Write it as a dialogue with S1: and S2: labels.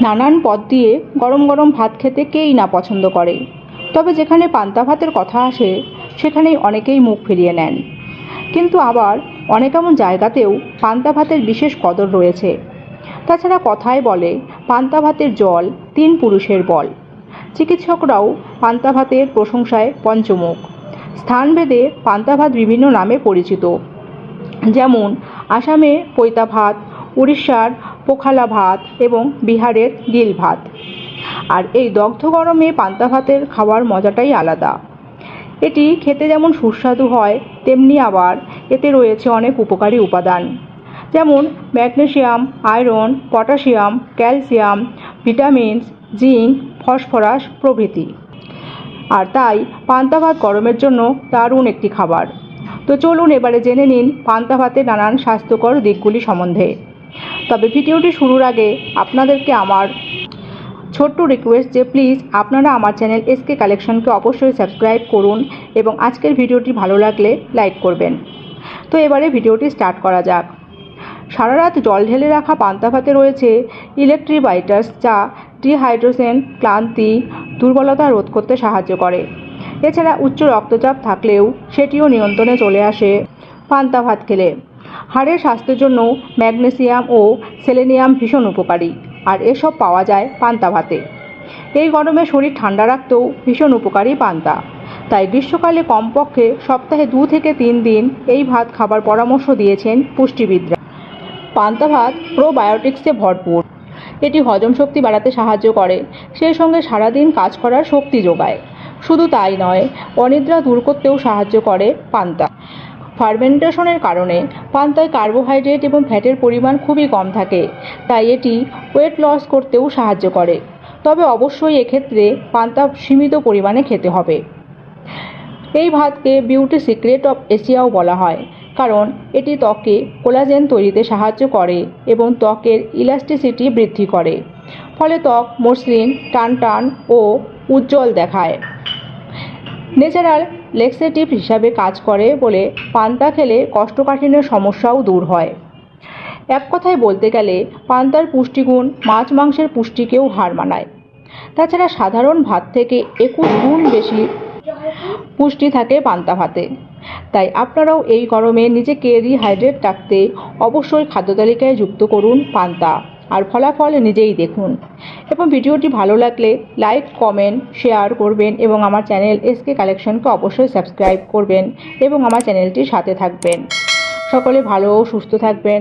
S1: নানান পদ দিয়ে গরম গরম ভাত খেতে কেই না পছন্দ করে। তবে যেখানে পান্তা ভাতের কথা আসে, সেখানেই অনেকেই মুখ ফিরিয়ে নেন। কিন্তু আবার অনেক এমন জায়গাতেও পান্তা ভাতের বিশেষ কদর রয়েছে। তাছাড়া কথায় বলে, পান্তা ভাতের জল তিন পুরুষের বল। চিকিৎসকরাও পান্তা ভাতের প্রশংসায় পঞ্চমুখ। স্থানভেদে পান্তা ভাত বিভিন্ন নামে পরিচিত। যেমন আসামে পৈতা ভাত, উড়িষ্যার পোখালা ভাত এবং বিহারের গিল ভাত। আর এই দগ্ধ গরমে পান্তা ভাতের খাওয়ার মজাটাই আলাদা। এটি খেতে যেমন সুস্বাদু হয়, তেমনি আবার এতে রয়েছে অনেক উপকারী উপাদান। যেমন magnesium, iron, potassium, calcium, vitamins, zinc, phosphorus প্রভৃতি। আর তাই পান্তা ভাত গরমের জন্য দারুণ একটি খাবার। তো চলুন এবারে জেনে নিন পান্তা ভাতের নানান স্বাস্থ্যকর দিকগুলি সম্বন্ধে। তবে ভিডিওটি শুরুর আগে আপনাদেরকে আমার ছোট্ট রিকোয়েস্ট যে প্লিজ আপনারা আমার চ্যানেল এসকে কালেকশনকে অবশ্যই সাবস্ক্রাইব করুন এবং আজকের ভিডিওটি ভালো লাগলে লাইক করবেন। তো এবারে ভিডিওটি স্টার্ট করা যাক। সারা রাত জল ঢেলে রাখা পান্তা ভাতে রয়েছে ইলেকট্রিবাইটাস যা ডিহাইড্রোজেন ক্লান্তি, দুর্বলতা রোধ করতে সাহায্য করে। এছাড়া উচ্চ রক্তচাপ থাকলেও সেটিও নিয়ন্ত্রণে চলে আসে পান্তা ভাত খেলে। হাড়ের স্বাস্থ্যের জন্য ম্যাগনেসিয়াম ও সেলেনিয়াম ভীষণ উপকারী, আর এসব পাওয়া যায় পান্তা ভাতে। এই গরমে শরীর ঠান্ডা রাখতেও ভীষণ উপকারী পান্তা। তাই গ্রীষ্মকালে কমপক্ষে সপ্তাহে দু থেকে তিন দিন এই ভাত খাবার পরামর্শ দিয়েছেন পুষ্টিবিদরা। পান্তা ভাত প্রোবায়োটিক্সে ভরপুর। এটি হজম শক্তি বাড়াতে সাহায্য করে, সেই সঙ্গে সারাদিন কাজ করার শক্তি যোগায়। শুধু তাই নয়, অনিদ্রা দূর করতেও সাহায্য করে পান্তা। ফার্মেন্টেশনের কারণে পান্তায় কার্বোহাইড্রেট এবং ফ্যাটের পরিমাণ খুবই কম থাকে, তাই এটি ওয়েট লস করতেও সাহায্য করে। তবে অবশ্যই এক্ষেত্রে পান্তা সীমিত পরিমাণে খেতে হবে। এই ভাতকে বিউটি সিক্রেট অফ এশিয়াও বলা হয়, কারণ এটি ত্বকে কোলাজেন তৈরিতে সাহায্য করে এবং ত্বকের ইলাস্টিসিটি বৃদ্ধি করে। ফলে ত্বক মসৃণ টান টান ও উজ্জ্বল দেখায়। ন্যাচারাল লেক্সেটিভ হিসাবে কাজ করে বলে পান্তা খেলে কোষ্ঠকাঠিন্যের সমস্যাও দূর হয়। এক কথায় বলতে গেলে পান্তার পুষ্টিগুণ মাছ মাংসের পুষ্টিকেও হার মানায়। তাছাড়া সাধারণ ভাত থেকে একুশ গুণ বেশি পুষ্টি থাকে পান্তা ভাতে। তাই আপনারাও এই গরমে নিজেকে রিহাইড্রেট রাখতে অবশ্যই খাদ্য তালিকায় যুক্ত করুন পান্তা। আর ফলাফল নিজেই দেখুন। এবং ভিডিওটি ভালো লাগলে লাইক, কমেন্ট, শেয়ার করবেন এবং আমার চ্যানেল এসকে কালেকশনকে অবশ্যই সাবস্ক্রাইব করবেন এবং আমার চ্যানেলটির সাথে থাকবেন। সকলে ভালো ও সুস্থ থাকবেন।